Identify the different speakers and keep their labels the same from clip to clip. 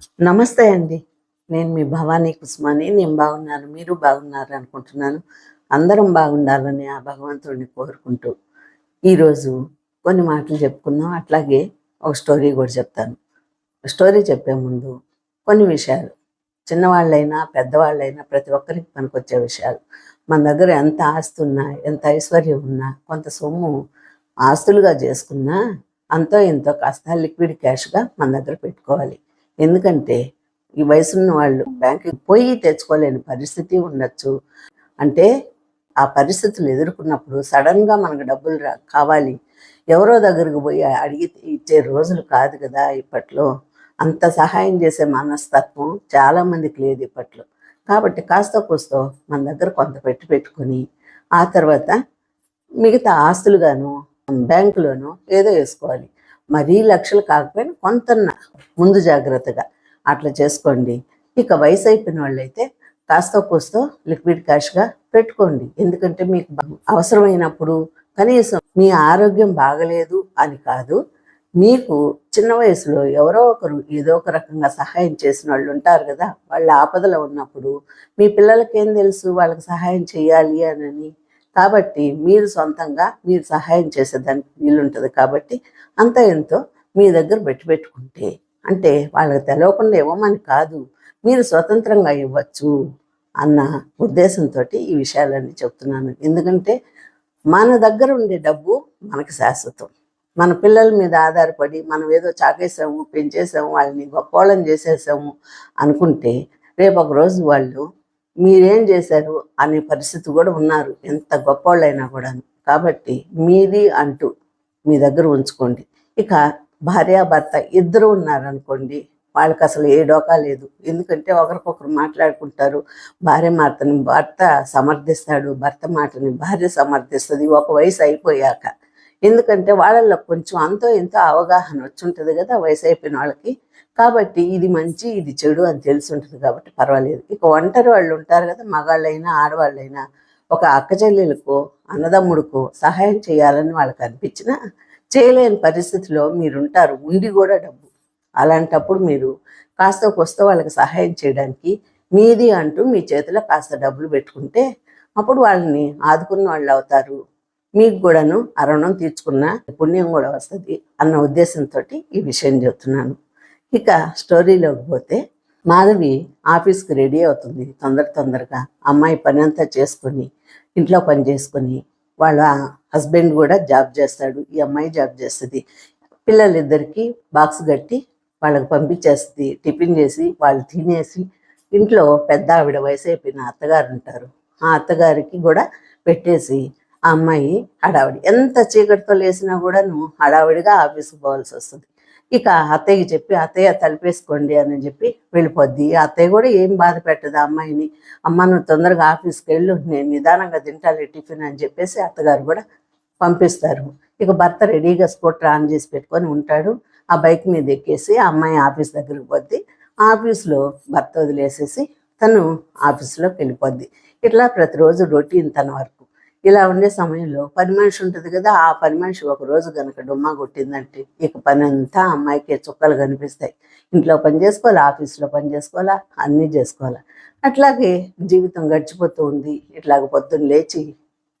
Speaker 1: నమస్తే అండి. నేను మీ భవానీ కుస్మాని. నేను బాగున్నాను. మీరు బాగున్నారు అనుకుంటున్నాను. అందరం బాగుండాలని ఆ భగవంతుడిని కోరుకుంటూ ఈరోజు కొన్ని మాటలు చెప్పుకుందాం. అట్లాగే ఒక స్టోరీ కూడా చెప్తాను. స్టోరీ చెప్పే ముందు కొన్ని విషయాలు. చిన్నవాళ్ళైనా పెద్దవాళ్ళైనా ప్రతి ఒక్కరికి పనికొచ్చే విషయాలు. మన దగ్గర ఎంత ఆస్తి ఉన్నా ఎంత ఐశ్వర్యం ఉన్నా కొంత సొమ్ము ఆస్తులుగా చేసుకున్నా అంతో ఎంతో కాస్త లిక్విడ్ క్యాష్గా మన దగ్గర పెట్టుకోవాలి. ఎందుకంటే ఈ వయసున్న వాళ్ళు బ్యాంకుకి పోయి తెచ్చుకోలేని పరిస్థితి ఉండొచ్చు. అంటే ఆ పరిస్థితులు ఎదుర్కొన్నప్పుడు సడన్గా మనకు డబ్బులు రా కావాలి. ఎవరో దగ్గరకు పోయి అడిగి ఇచ్చే రోజులు కాదు కదా ఇప్పట్లో. అంత సహాయం చేసే మనస్తత్వం చాలా మందికి లేదు ఇప్పట్లో. కాబట్టి కాస్త కూస్తో మన దగ్గర కొంత పెట్టి పెట్టుకొని ఆ తర్వాత మిగతా ఆస్తులుగాను బ్యాంకులోనూ ఏదో వేసుకోవాలి. మరీ లక్షలు కాకపోయినా కొంత ముందు జాగ్రత్తగా అట్లా చేసుకోండి. ఇక వయసు అయిపోయిన వాళ్ళైతే కాస్త కూస్తో లిక్విడ్ క్యాష్గా పెట్టుకోండి. ఎందుకంటే మీకు అవసరమైనప్పుడు కనీసం మీ ఆరోగ్యం బాగలేదు అని కాదు మీకు చిన్న వయసులో ఎవరో ఒకరు ఏదో ఒక రకంగా సహాయం చేసిన వాళ్ళు ఉంటారు కదా వాళ్ళ ఆపదలో ఉన్నప్పుడు మీ పిల్లలకి ఏం తెలుసు వాళ్ళకి సహాయం చేయాలి అని? కాబట్టి మీరు సొంతంగా మీరు సహాయం చేసేదానికి వీలుంటుంది కాబట్టి అంత ఎంతో మీ దగ్గర పెట్టి పెట్టుకుంటే అంటే వాళ్ళకి తెలవకుండా ఇవ్వమని కాదు మీరు స్వతంత్రంగా ఇవ్వచ్చు అన్న ఉద్దేశంతో ఈ విషయాలన్నీ చెప్తున్నాను. ఎందుకంటే మన దగ్గర ఉండే డబ్బు మనకి శాశ్వతం. మన పిల్లల మీద ఆధారపడి మనం ఏదో చాకేసాము పెంచేసాము వాళ్ళని గొప్పవాళ్ళని చేసేసాము అనుకుంటే రేపు ఒక రోజు వాళ్ళు మీరేం చేశారు అనే పరిస్థితి కూడా ఉన్నారు. ఎంత గొప్పవాళ్ళైనా కూడా కాబట్టి మీది అంటూ మీ దగ్గర ఉంచుకోండి. ఇక భార్యాభర్త ఇద్దరు ఉన్నారనుకోండి వాళ్ళకి అసలు ఏ డోకా లేదు. ఎందుకంటే ఒకరికొకరు మాట్లాడుకుంటారు. భార్య మాటని భర్త సమర్థిస్తాడు భర్త మాటని భార్య సమర్థిస్తుంది. ఒక వయసు అయిపోయాక ఎందుకంటే వాళ్ళల్లో కొంచెం అంతో ఎంతో అవగాహన వచ్చి ఉంటుంది కదా వయసు అయిపోయిన వాళ్ళకి. కాబట్టి ఇది మంచి ఇది చెడు అని తెలిసి ఉంటుంది కాబట్టి పర్వాలేదు. ఇక ఒంటరి వాళ్ళు ఉంటారు కదా మగాళ్ళైనా ఆడవాళ్ళైనా ఒక అక్క చెల్లెలకు అన్నదమ్ముడుకు సహాయం చేయాలని వాళ్ళకి అనిపించినా చేయలేని పరిస్థితిలో మీరుంటారు. ఉండి కూడా డబ్బు. అలాంటప్పుడు మీరు కాస్త కొస్త వాళ్ళకి సహాయం చేయడానికి మీది అంటూ మీ చేతిలో కాస్త డబ్బులు పెట్టుకుంటే అప్పుడు వాళ్ళని ఆదుకున్న వాళ్ళు అవుతారు. మీకు కూడాను ఆ రుణం తీర్చుకున్న పుణ్యం కూడా వస్తుంది అన్న ఉద్దేశంతో ఈ విషయం చెప్తున్నాను. ఇక స్టోరీలోకి పోతే మాధవి ఆఫీస్కి రెడీ అవుతుంది. తొందర తొందరగా అమ్మాయి పని అంతా చేసుకొని ఇంట్లో పని చేసుకొని వాళ్ళ హస్బెండ్ కూడా జాబ్ చేస్తాడు. ఈ అమ్మాయి జాబ్ చేస్తుంది. పిల్లలిద్దరికి బాక్స్ కట్టి వాళ్ళకి పంపించేస్తుంది. టిఫిన్ చేసి వాళ్ళు తినేసి ఇంట్లో పెద్ద ఆవిడ వయసు అయిపోయిన అత్తగారు ఉంటారు. ఆ అత్తగారికి కూడా పెట్టేసి ఆ అమ్మాయి హడావిడి. ఎంత చీకటితో లేసినా కూడా నువ్వు హడావిడిగా ఆఫీస్కి పోవాల్సి వస్తుంది. ఇక అత్తయ్యకి చెప్పి అత్తయ్య తలిపేసుకోండి అని చెప్పి వెళ్ళిపోద్ది. అత్తయ్య కూడా ఏం బాధ పెట్టదు ఆ అమ్మాయిని. అమ్మ నువ్వు తొందరగా ఆఫీస్కి వెళ్ళు నేను నిదానంగా తింటాలి టిఫిన్ అని చెప్పేసి అత్తగారు కూడా పంపిస్తారు. ఇక భర్త రెడీగా స్కూటర్ ఆన్ చేసి పెట్టుకొని ఉంటాడు. ఆ బైక్ మీద ఎక్కేసి ఆ అమ్మాయి ఆఫీస్ దగ్గరికి పోద్ది. ఆఫీస్లో భర్త వదిలేసేసి తను ఆఫీస్లోకి వెళ్ళిపోద్ది. ఇట్లా ప్రతిరోజు రొటీన్ తన వర్క్. ఇలా ఉండే సమయంలో పని మనిషి ఉంటుంది కదా ఆ పని మనిషి ఒక రోజు కనుక డుమ్మా కొట్టిందంటే ఇక పని అంతా అమ్మాయికి చుక్కలు కనిపిస్తాయి. ఇంట్లో పని చేసుకోవాలా ఆఫీస్లో పని చేసుకోవాలా అన్నీ చేసుకోవాలా. అట్లాగే జీవితం గడిచిపోతూ ఉంది. ఇట్లాగ పొద్దున్న లేచి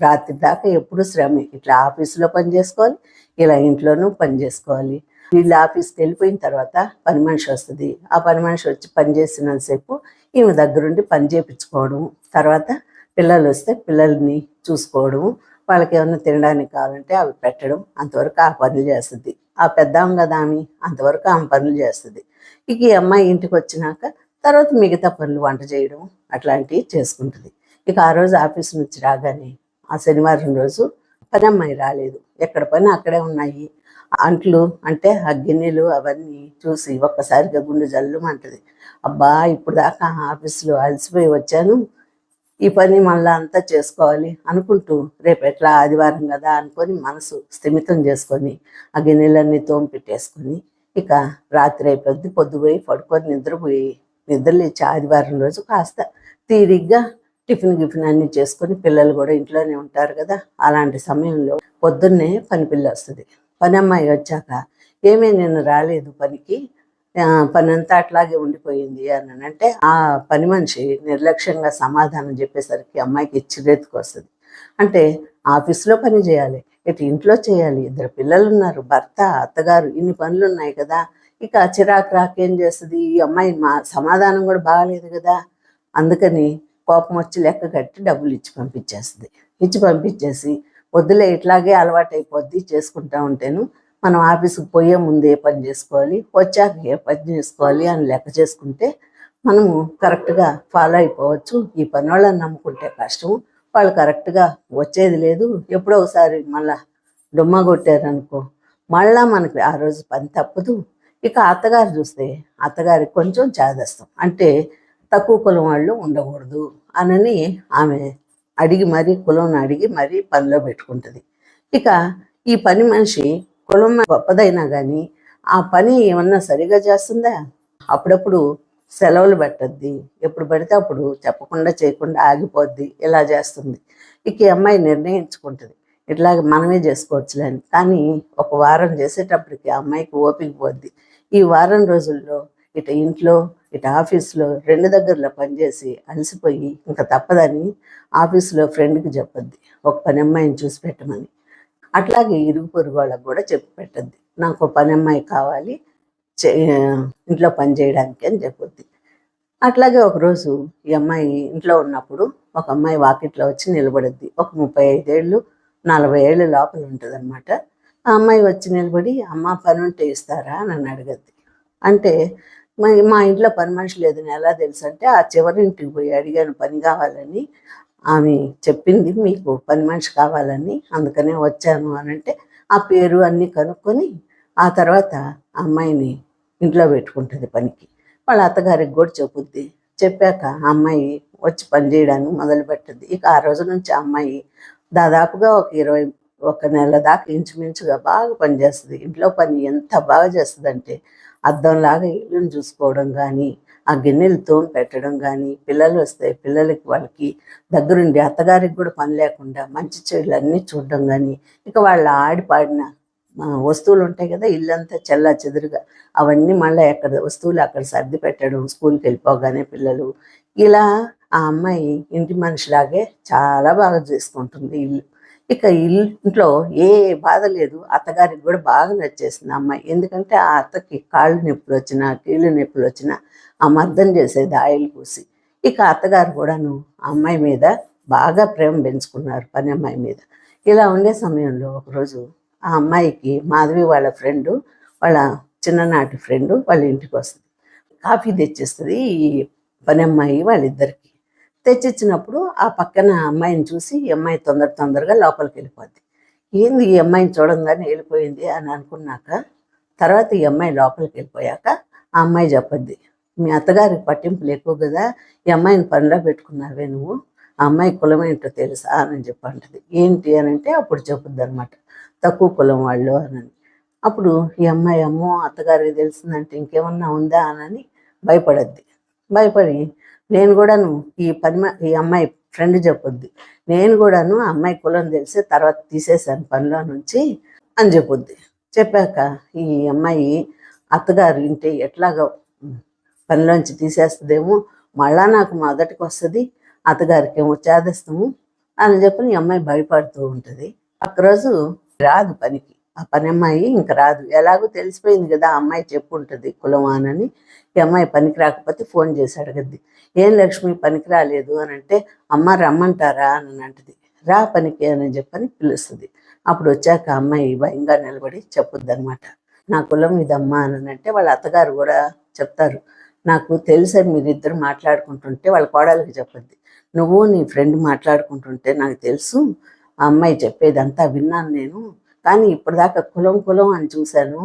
Speaker 1: రాత్రి దాకా ఎప్పుడు శ్రమే. ఇట్లా ఆఫీసులో పని చేసుకోవాలి ఇలా ఇంట్లోనూ పని చేసుకోవాలి. వీళ్ళు ఆఫీస్కి వెళ్ళిపోయిన తర్వాత పని మనిషి వస్తుంది. ఆ పని మనిషి వచ్చి పని చేసినంతసేపు ఈమె దగ్గరుండి పని చేయించుకోవడం తర్వాత పిల్లలు వస్తే పిల్లల్ని చూసుకోవడం వాళ్ళకి ఏమైనా తినడానికి కావాలంటే అవి పెట్టడం అంతవరకు ఆ పనులు చేస్తుంది. ఆ పెద్దాం కదా ఆమె అంతవరకు ఆమె పనులు చేస్తుంది. ఇక ఈ అమ్మాయి ఇంటికి వచ్చినాక తర్వాత మిగతా పనులు వంట చేయడం అట్లాంటివి చేసుకుంటుంది. ఇక ఆ రోజు ఆఫీస్ నుంచి రాగానే ఆ శనివారం రోజు పని అమ్మాయి రాలేదు. ఎక్కడ పని అక్కడే ఉన్నాయి. అంట్లు అంటే ఆ గిన్నెలు అవన్నీ చూసి ఒక్కసారిగా గుండె జల్లుమంటది. అబ్బా ఇప్పుడు దాకా ఆఫీస్లో అలసిపోయి వచ్చాను. ఈ పని మళ్ళా అంతా చేసుకోవాలి అనుకుంటూ రేపు ఎట్లా ఆదివారం కదా అనుకొని మనసు స్థిమితం చేసుకొని ఆ గిన్నెలన్నీ తోమి పెట్టేసుకొని ఇక రాత్రి అయిపోద్ది పొద్దుపోయి పడుకొని నిద్రపోయి నిద్రలేచి ఆదివారం రోజు కాస్త తీరిగ్గా టిఫిన్ గిఫిన్ అన్ని చేసుకొని పిల్లలు కూడా ఇంట్లోనే ఉంటారు కదా అలాంటి సమయంలో పొద్దున్నే పని పిల్ల వస్తుంది. పని అమ్మాయి వచ్చాక ఏమీ నేను రాలేదు పనికి పనంతా పని అంతా అట్లాగే ఉండిపోయింది అని అంటే ఆ పని మనిషి నిర్లక్ష్యంగా సమాధానం చెప్పేసరికి అమ్మాయికి చిరెత్తుకు వస్తుంది అంటే ఆఫీస్లో పని చేయాలి ఇటు ఇంట్లో చేయాలి ఇద్దరు పిల్లలు ఉన్నారు భర్త అత్తగారు ఇన్ని పనులు ఉన్నాయి కదా ఇక చిరాకు రాకు ఏం చేస్తుంది? ఈ అమ్మాయి మా సమాధానం కూడా బాగాలేదు కదా అందుకని కోపం వచ్చి లెక్క కట్టి డబ్బులు ఇచ్చి పంపించేస్తుంది. ఇచ్చి పంపించేసి వద్దులే ఇట్లాగే అలవాటు అయిపోద్ది చేసుకుంటా ఉంటాను మనం ఆఫీస్కి పోయే ముందు ఏ పని చేసుకోవాలి? వచ్చాక ఏ పని చేసుకోవాలి అని లెక్క చేసుకుంటే మనము కరెక్ట్గా ఫాలో అయిపోవచ్చు. ఈ పని వాళ్ళని నమ్ముకుంటే కష్టం వాళ్ళు కరెక్ట్గా వచ్చేది లేదు. ఎప్పుడో ఒకసారి మళ్ళా డుమ్మా కొట్టారనుకో మళ్ళా మనకి ఆ రోజు పని తప్పదు. ఇక అత్తగారు చూస్తే అత్తగారికి కొంచెం చేదస్తాం. అంటే తక్కువ కులం వాళ్ళు ఉండకూడదు అనని ఆమె అడిగి మరీ కులం అడిగి మరీ పనిలో పెట్టుకుంటుంది. ఇక ఈ పని మనిషి కులం గొప్పదైనా కానీ ఆ పని ఏమన్నా సరిగా చేస్తుందా? అప్పుడప్పుడు సెలవులు పెట్టద్ది. ఎప్పుడు పడితే అప్పుడు చెప్పకుండా చేయకుండా ఆగిపోద్ది. ఇలా చేస్తుంది. ఇక ఈ అమ్మాయి నిర్ణయించుకుంటుంది. ఇట్లాగ మనమే చేసుకోవచ్చులేని కానీ ఒక వారం చేసేటప్పటికి ఆ అమ్మాయికి ఓపిక పోద్ది. ఈ వారం రోజుల్లో ఇటు ఇంట్లో ఇటు ఆఫీస్లో రెండు దగ్గరలో పనిచేసి అలసిపోయి ఇంకా తప్పదని ఆఫీస్లో ఫ్రెండ్కి చెప్పొద్ది. ఒక పని అమ్మాయిని చూసి పెట్టమని. అట్లాగే ఇరుగు పొరుగు వాళ్ళకి కూడా చెప్పి పెట్టద్ది. నాకు పని అమ్మాయి కావాలి చే- ఇంట్లో పని చేయడానికి అని చెప్పొద్ది. అట్లాగే ఒకరోజు ఈ అమ్మాయి ఇంట్లో ఉన్నప్పుడు ఒక అమ్మాయి వాకిట్లో వచ్చి నిలబడద్ది. ఒక ముప్పై ఐదేళ్ళు నలభై ఏళ్ళు లోపల ఉంటుంది అనమాట ఆ అమ్మాయి వచ్చి నిలబడి అమ్మ పని ఉంటే ఇస్తారా? అని నన్ను అడగద్ది. అంటే మా మా ఇంట్లో పని మనిషి లేదని ఎలా తెలుసు? అంటే ఆ చివరి ఇంటికి పోయి అడిగాను పని కావాలని. ఆమె చెప్పింది మీకు పని మనిషి కావాలని అందుకనే వచ్చాను అని అంటే ఆ పేరు అన్నీ కనుక్కొని ఆ తర్వాత ఆ అమ్మాయిని ఇంట్లో పెట్టుకుంటుంది పనికి. వాళ్ళ అత్తగారికి కూడా చెప్పుద్ది. చెప్పాక ఆ అమ్మాయి వచ్చి పని చేయడానికి మొదలు పెట్టద్ది. ఇక ఆ రోజు నుంచి ఆ అమ్మాయి దాదాపుగా ఒక ఇరవై ఒక నెల దాకా ఇంచుమించుగా బాగా పనిచేస్తుంది ఇంట్లో పని ఎంత బాగా చేస్తుందంటే అద్దంలాగా ఇల్లుని చూసుకోవడం కానీ ఆ గిన్నెలు తోమి పెట్టడం కానీ పిల్లలు వస్తే పిల్లలకి వాళ్ళకి దగ్గరుండి అత్తగారికి కూడా పని లేకుండా మంచి చెడులు అన్నీ చూడడం కానీ ఇక వాళ్ళ ఆడిపాడిన వస్తువులు ఉంటాయి కదా ఇల్లంతా చెల్ల చెదురుగా అవన్నీ మళ్ళీ ఎక్కడ వస్తువులు అక్కడ సర్ది పెట్టడం స్కూల్కి వెళ్ళిపోగానే పిల్లలు. ఇలా ఆ అమ్మాయి ఇంటి మనిషిలాగే చాలా బాగా చేసుకుంటుంది ఇల్లు. ఇక ఇల్లు ఇంట్లో ఏ బాధ లేదు. అత్తగారికి కూడా బాగా నచ్చేసింది అమ్మాయి. ఎందుకంటే ఆ అత్తకి కాళ్ళు నొప్పులు వచ్చినా కీళ్ళు నొప్పులు వచ్చినా ఆ మర్దం చేసేది ఆయిల్ పూసి. ఇక అత్తగారు కూడాను ఆ అమ్మాయి మీద బాగా ప్రేమ పెంచుకున్నారు పని అమ్మాయి మీద. ఇలా ఉండే సమయంలో ఒకరోజు ఆ అమ్మాయికి మాధవి వాళ్ళ ఫ్రెండ్ వాళ్ళ చిన్ననాటి ఫ్రెండ్ వాళ్ళ ఇంటికి వస్తుంది. కాఫీ తెచ్చిస్తుంది ఈ పని అమ్మాయి వాళ్ళిద్దరికి. తెచ్చిచ్చినప్పుడు ఆ పక్కన అమ్మాయిని చూసి ఈ అమ్మాయి తొందర తొందరగా లోపలికి వెళ్ళిపోద్ది. ఏంది ఈ అమ్మాయిని చూడంగానే వెళ్ళిపోయింది? అని అనుకున్నాక తర్వాత ఈ అమ్మాయి లోపలికి వెళ్ళిపోయాక ఆ అమ్మాయి చెప్పద్ది మీ అత్తగారికి పట్టింపులు ఎక్కువ కదా ఈ అమ్మాయిని పనిలో పెట్టుకున్నావే నువ్వు? ఆ అమ్మాయి కులం ఏంటో తెలుసా? అని చెప్పి అంటది. ఏంటి? అని అంటే అప్పుడు చెప్పుద్ది అనమాట తక్కువ కులం వాళ్ళు అని అప్పుడు ఈ అమ్మాయి అమ్మో అత్తగారికి తెలిసిందంటే ఇంకేమన్నా ఉందా? అని భయపడద్ది. భయపడి నేను కూడాను ఈ పని ఈ అమ్మాయి ఫ్రెండ్ చెప్పొద్ది. నేను కూడాను ఆ అమ్మాయి కులం తెలిసి తర్వాత తీసేశాను పనిలో నుంచి అని చెప్పొద్ది. చెప్పాక ఈ అమ్మాయి అత్తగారు ఇంటి ఎట్లాగో పనిలోంచి తీసేస్తుందేమో మళ్ళా నాకు మొదటికి వస్తుంది అత్తగారికి ఏమో చేదస్తాము అని చెప్పి ఈ అమ్మాయి భయపడుతూ ఉంటుంది. ఒక్కరోజు రాదు పనికి. ఆ పని అమ్మాయి ఇంక రాదు. ఎలాగో తెలిసిపోయింది కదా ఆ అమ్మాయి చెప్పు ఉంటుంది కులమానని ఈ అమ్మాయి పనికి రాకపోతే ఫోన్ చేసి అడగద్ది. ఏం లక్ష్మి పనికి రాలేదు? అని అంటే అమ్మ రమ్మంటారా? అని అంటది. రా పనికి అని చెప్పని పిలుస్తుంది. అప్పుడు వచ్చాక అమ్మాయి భయంగా నిలబడి చెప్పుద్ది అనమాట నా కులం ఇదమ్మా అని అంటే వాళ్ళ అత్తగారు కూడా చెప్తారు. నాకు తెలుసని మీరిద్దరు మాట్లాడుకుంటుంటే వాళ్ళ కోడలికి చెప్పద్ది. నువ్వు నీ ఫ్రెండ్ మాట్లాడుకుంటుంటే నాకు తెలుసు. ఆ అమ్మాయి చెప్పేదంతా విన్నాను నేను. కానీ ఇప్పటిదాకా కులం కులం అని చూశాను.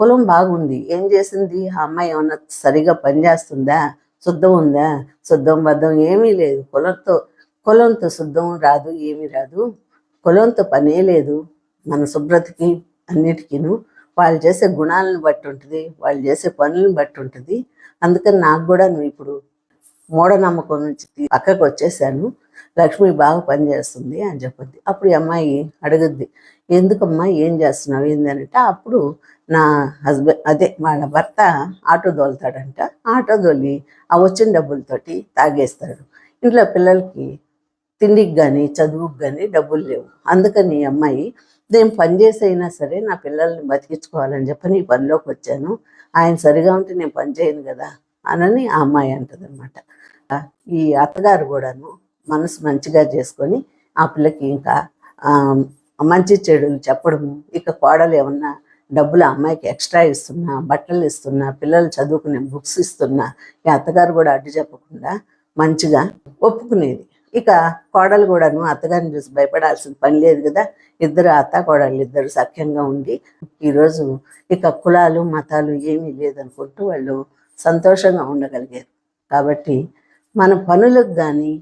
Speaker 1: కులం బాగుంది. ఏం చేసింది? ఆ అమ్మాయి ఏమన్నా సరిగా పనిచేస్తుందా శుద్ధం ఉందా? శుద్ధం బద్ధం ఏమీ లేదు. కులంతో కులంతో శుద్ధం రాదు ఏమీ రాదు. కులంతో పనే లేదు. మన శుభ్రతకి అన్నిటికీను. వాళ్ళు చేసే గుణాలను బట్టి ఉంటుంది. వాళ్ళు చేసే పనులను బట్టి ఉంటుంది. అందుకని నాకు కూడా నువ్వు ఇప్పుడు మూఢనమ్మకం నుంచి పక్కకు వచ్చేసాను లక్ష్మి బాగా పనిచేస్తుంది అని చెప్పింది అప్పుడు ఈ అమ్మాయి అడుగుద్ది ఎందుకమ్మా ఏం చేస్తున్నావు? ఏంది? అంటే అప్పుడు నా హస్బెండ్ అదే వాళ్ళ భర్త ఆటో దోలుతాడంట ఆటో దోలి ఆ వచ్చిన డబ్బులతోటి తాగేస్తాడు. ఇంట్లో పిల్లలకి తిండికి కానీ చదువుకి కానీ డబ్బులు లేవు. అందుకని ఈ అమ్మాయి నేను పని చేసి అయినా సరే నా పిల్లల్ని బతికించుకోవాలని చెప్పని ఈ పనిలోకి వచ్చాను. ఆయన సరిగా ఉంటే నేను పని చేయను కదా అనని ఆ అమ్మాయి అంటదనమాట ఈ అత్తగారు కూడాను మనసు మంచిగా చేసుకొని ఆ పిల్లకి ఇంకా ఆ, మంచి చెడులు చెప్పడము ఇక కోడలు ఏమన్నా డబ్బులు అమ్మాయికి ఎక్స్ట్రా ఇస్తున్నా బట్టలు ఇస్తున్నా పిల్లలు చదువుకునే బుక్స్ ఇస్తున్నా ఈ అత్తగారు కూడా అడ్డు చెప్పకుండా మంచిగా ఒప్పుకునేది. ఇక కోడలు కూడాను అత్తగారిని చూసి భయపడాల్సిన పని లేదు కదా ఇద్దరు అత్త కోడళ్ళు ఇద్దరు సఖ్యంగా ఉండి ఈరోజు ఇక కులాలు మతాలు ఏమీ లేదనుకుంటూ వాళ్ళు సంతోషంగా ఉండగలిగారు. కాబట్టి మన పనులకు కానీ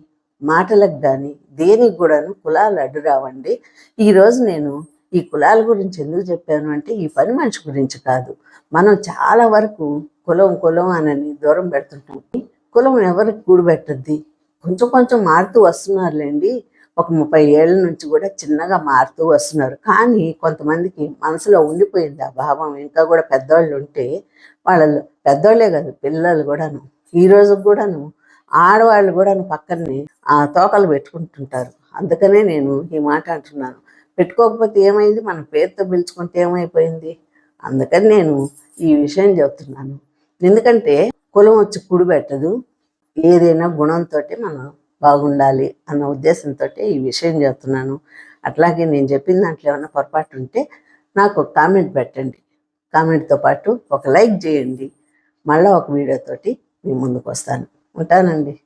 Speaker 1: మాటలకు కానీ దేనికి కూడాను కులాలు అడ్డు రావండి. ఈరోజు నేను ఈ కులాల గురించి ఎందుకు చెప్పాను అంటే ఈ పని మనిషి గురించి కాదు. మనం చాలా వరకు కులం కులం అనని దూరం పెడుతుంటాం. కులం ఎవరికి కూడబెట్టద్ది కొంచెం కొంచెం మారుతూ వస్తున్నారులేండి. ఒక ముప్పై ఏళ్ళ నుంచి కూడా చిన్నగా మారుతూ వస్తున్నారు. కానీ కొంతమందికి మనసులో ఉండిపోయింది ఆ భావం. ఇంకా కూడా పెద్దవాళ్ళు ఉంటే వాళ్ళు పెద్దవాళ్ళే కాదు పిల్లలు కూడాను. ఈ రోజు కూడాను ఆడవాళ్ళు కూడా పక్కనే ఆ తోకలు పెట్టుకుంటుంటారు. అందుకనే నేను ఈ మాట అంటున్నాను. పెట్టుకోకపోతే ఏమైంది? మన పేరుతో పిలుచుకుంటే ఏమైపోయింది? అందుకని నేను ఈ విషయం చెబుతున్నాను. ఎందుకంటే కులం వచ్చి కుడి పెట్టదు. ఏదైనా గుణంతో మనం బాగుండాలి అన్న ఉద్దేశంతో ఈ విషయం చెప్తున్నాను అట్లాగే నేను చెప్పిన దాంట్లో ఏమైనా పొరపాటు ఉంటే నాకు ఒక కామెంట్ పెట్టండి. కామెంట్తో పాటు ఒక లైక్ చేయండి. మళ్ళీ ఒక వీడియోతోటి మీ ముందుకు వస్తాను. ఉంటానండి.